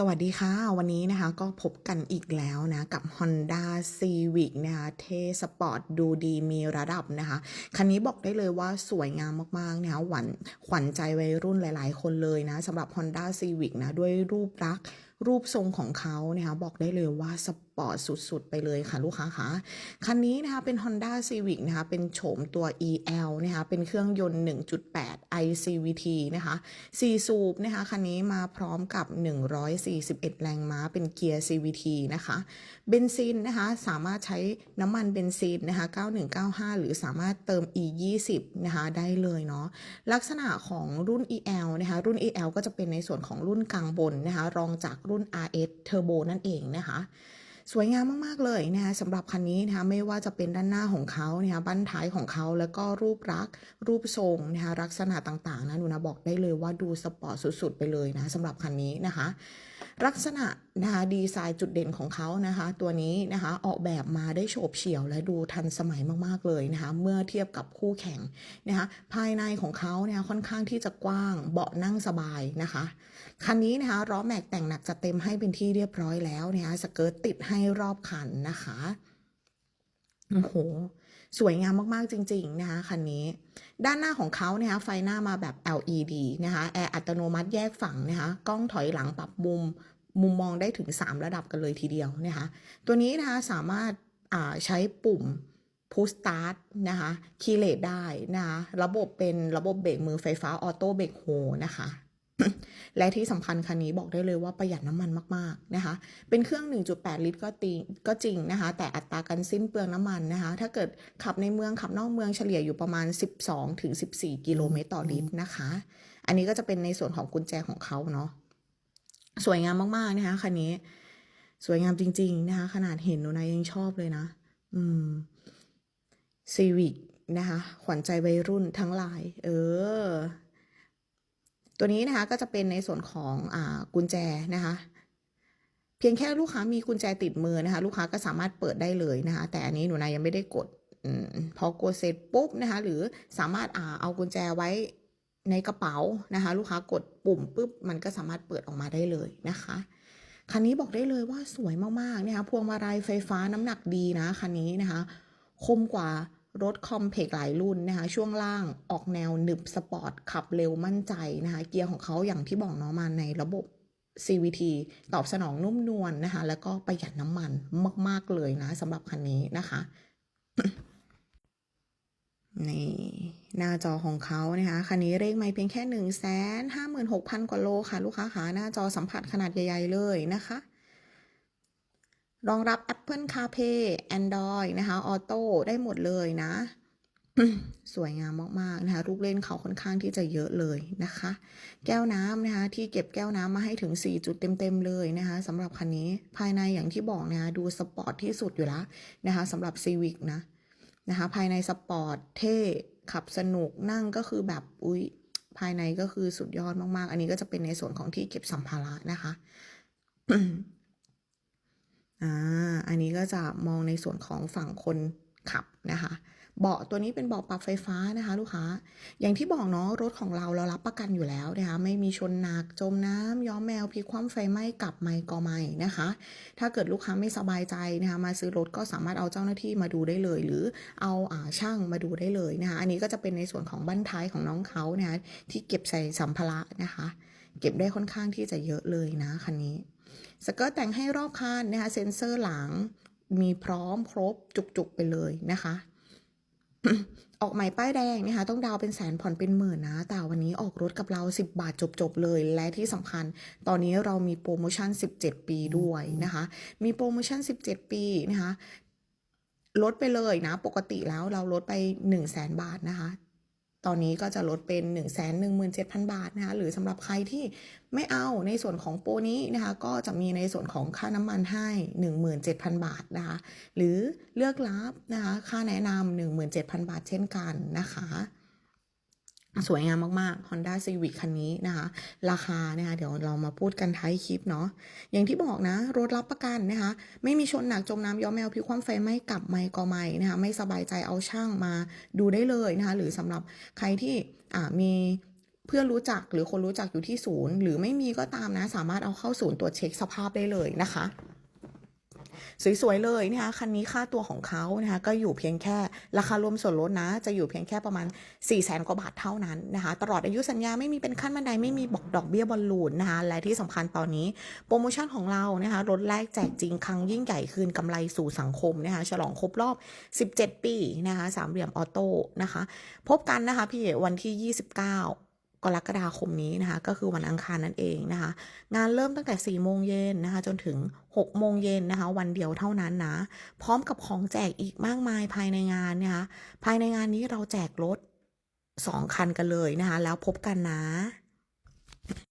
สวัสดีค่ะ วันนี้นะคะก็พบกันอีกแล้วนะ กับ Honda Civic นะคะเทสปอร์ตดูดีมีระดับนะคะ คันนี้บอกได้เลยว่าสวยงามมากๆนะคะหวันขวัญใจวัยรุ่นหลายๆ คนเลยนะสำหรับ Honda Civic นะ ด้วยรูปลักษณ์รูปทรงของเขานะคะบอกได้เลยว่าสป อร์ตสุด ๆ ไปเลยค่ะลูกค้าคะคันนี้นะคะเป็น Honda Civic นะคะเป็นโฉมตัว EL นะคะเป็นเครื่องยนต์ 1.8 iCVT นะคะ4สูบนะคะคันนี้มาพร้อมกับ 141 แรงม้าเป็นเกียร์ CVT นะคะเบนซินนะคะสามารถใช้น้ำมันเบนซินนะคะ9195 หรือสามารถเติม E20 นะคะได้เลยเนาะลักษณะของรุ่น EL นะคะรุ่น EL ก็จะเป็นในส่วนของรุ่นกลางบนนะคะรองจากรุ่น RS Turbo นั่นเองนะคะ สวยงามมากๆเลยนะคะสำหรับคันนี้นะคะไม่ว่าจะเป็นด้านหน้าของเขานะคะบั้นท้ายของเขาแล้วก็รูปลักษ์รูปทรงนะคะลักษณะต่างๆนะหนูนะบอกได้เลยว่าดูสปอร์ตสุดๆไปเลยนะสำหรับคันนี้นะคะ ลักษณะนะคะดีไซน์จุดเด่นของเขานะคะ ตัวนี้นะคะออกแบบมาได้โฉบเฉี่ยวและดูทันสมัยมากๆเลยนะคะ เมื่อเทียบกับคู่แข่งนะคะ ภายในของเขาเนี่ยค่อนข้างที่จะกว้างเบาะนั่งสบายนะคะ คันนี้นะคะล้อแม็กแต่งหนักจัดเต็มให้เป็นที่เรียบร้อยแล้วนะคะสเกิร์ตติดให้รอบคันนะคะโอ้โห สวยงามมากๆจริงๆนะคะคันนี้ ด้านหน้าของเขาเนี่ยไฟหน้ามาแบบ LED นะคะแอร์อัตโนมัติแยกฝั่งนะคะกล้องถอยหลังปรับมุมมุมมองได้ถึง 3 ระดับกันเลยทีเดียวนะคะตัวนี้นะคะสามารถใช้ปุ่ม push start นะคะคีย์เลตได้นะคะระบบเป็นระบบเบรกมือไฟฟ้าออโต้เบรกโฮนะคะ และที่สำคัญคันนี้บอกได้เลยว่าประหยัดน้ำมันมากๆนะคะ เป็นเครื่อง 1.8 ลิตรก็ตีก็จริงนะคะ แต่อัตราการสิ้นเปลืองน้ำมันนะคะ ถ้าเกิดขับในเมืองขับนอกเมืองเฉลี่ยอยู่ประมาณ 12-14 กิโลเมตรต่อลิตรนะคะ อันนี้ก็จะเป็นในส่วนของกุญแจของเขาเนาะสวยงามมากๆนะคะคันนี้ สวยงามจริง ๆ นะคะ ขนาดเห็นหนูนะยังชอบเลยนะ อืมซีวิกนะคะ ขวัญใจวัยรุ่นทั้งหลาย เออ ตัวนี้นะคะก็จะเป็นในส่วนของอกุญแจนะคะ เพียงแค่ลูกค้ามีกุญแจติดมือนะคะ ลูกค้าก็สามารถเปิดได้เลยนะคะ แต่อันนี้หนูนายยังไม่ได้กดอพอกดเสร็จปุ๊บนะคะ หรือสามารถอเอากุญแจไว้ในกระเป๋านะคะ ลูกค้ากดปุ่มปุ๊บมันก็สามารถเปิดออกมาได้เลยนะคะคันนี้บอกได้เลยว่าสวยมากๆนะคะพวงมาลัยไฟฟ้าน้ำหนักดีนะคันนี้นะคะ คมกว่า รถคอมเพกหลายรุ่นนะคะ ช่วงล่างออกแนวหนึบสปอร์ต ขับเร็วมั่นใจนะคะ เกียร์ของเขาอย่างที่บอกเนาะมาในระบบ CVT ตอบสนองนุ่มนวลนนะคะ แล้วก็ประหยัดน้ำมันมาก ๆ เลยนะสำหรับคันนี้นะคะนี่หน้าจอของเขานะคะคันนี้เลขไม่เพียงแค่หนึ่งแสนห้าหมื่นหกพันกว่าโลค่ะ ลูกค้าขาหน้าจอสัมผัสขนาดใหญ่ ๆ เลยนะคะ รองรับ Apple CarPlay Android นะคะ Auto ได้หมดเลยนะ สวยงามมาก ๆ นะคะลูกเล่นเขาค่อนข้างที่จะเยอะเลยนะคะ แก้วน้ำนะคะ ที่เก็บแก้วน้ำมาให้ถึง 4 จุดเต็ม ๆ เลยนะคะสำหรับคันนี้ภายในอย่างที่บอกนะคะดูสปอร์ตที่สุดอยู่แล้วนะคะสำหรับ Civic นะนะคะ ภายในสปอร์ตเท่ขับสนุกนั่งก็คือแบบอุ้ยภายในก็คือสุดยอดมาก ๆ อันนี้ก็จะเป็นในส่วนของที่เก็บสัมภาระนะคะ อ่าอันนี้ก็จะมองในส่วนของฝั่งคนขับนะคะเบาะตัวนี้เป็นเบาะปรับไฟฟ้านะคะ ลูกค้า อย่างที่บอกเนาะรถของเราเรารับประกันอยู่แล้วนะคะ ไม่มีชนหนักจมน้ำย้อมแมวพลิกคว่ำไฟไหม้กลับไม่ก็ไม่นะคะ ถ้าเกิดลูกค้าไม่สบายใจนะคะมาซื้อรถก็สามารถเอาเจ้าหน้าที่มาดูได้เลย หรือเอาอาช่างมาดูได้เลยนะคะอันนี้ก็จะเป็นในส่วนของบั้นท้ายของน้องเขานะคะที่เก็บใส่สัมภาระนะคะ เก็บได้ค่อนข้างที่จะเยอะเลยนะคันนี้ สเกิร์ตแต่งให้รอบคันนะคะ เซ็นเซอร์หลังมีพร้อมครบจุกๆไปเลยนะคะ ออกใหม่ป้ายแดงนะคะ ต้องดาวเป็นแสนผ่อนเป็นหมื่นนะ แต่วันนี้ออกรถกับเรา 10 บาทจบๆเลย และที่สำคัญ ตอนนี้เรามีโปรโมชั่น 17 ปีด้วยนะคะ มีโปรโมชั่น 17 ปีนะคะลดไปเลยนะ ปกติแล้วเราลดไป 1 0 0 0 0แสนบาทนะคะ ตอนนี้ก็จะลดเป็น 1 1 7 0 0 0 บาทนะคะหรือสำหรับใครที่ไม่เอาในส่วนของโปรนี้นะคะก็จะมีในส่วนของค่าน้ำมันให้ 17,000 บาทนะคะหรือเลือกรับนะคะค่าแนะนำ17,000 บาทเช่นกันนะคะ สวยงามมากๆ Honda Civic คันนี้นะคะ ราคานะคะเดี๋ยวเรามาพูดกันท้ายคลิปเนาะ อย่างที่บอกนะ รถรับประกันนะคะ ไม่มีชนหนักจมน้ำย้อมแมวพิวความไฟไหม่กลับไม่ก็ไม่นะคะ ไม่สบายใจเอาช่างมาดูได้เลยนะคะ หรือสำหรับใครที่อ่ามีเพื่อนรู้จักหรือคนรู้จักอยู่ที่ศูนย์ หรือไม่มีก็ตามนะ สามารถเอาเข้าศูนย์ตรวจเช็คสภาพได้เลยนะคะ สวยๆเลยนะคะคันนี้ค่าตัวของเขานะคะก็อยู่เพียงแค่ราคารวมส่วนลดนะ จะอยู่เพียงแค่ประมาณ4 0 0แสนกว่าบาทเท่านั้นนะคะตลอดอายุสัญญาไม่มีเป็นขั้นบันไดไม่มีบอกดอกเบี้ยบอลลูนนะคะและที่สำคัญตอนนี้โปรโมชั่นของเรานะคะลดแรกแจกจริงครั้งยิ่งใหญ่คืนกำไรสู่สังคมนะคะฉลองครบรอบ 17 ปีนะคะสามเหลี่ยมออโต้นะคะพบกันนะคะพี่วันที่ 29 กรกฎาคมนี้นะคะ ก็คือวันอังคารนั่นเองนะคะ งานเริ่มตั้งแต่4โมงเย็นนะคะ จนถึง6โมงเย็นนะคะ วันเดียวเท่านั้นนะ พร้อมกับของแจกอีกมากมายภายในงานนะคะ ภายในงานนี้เราแจกรถ2คันกันเลยนะคะ แล้วพบกันนะ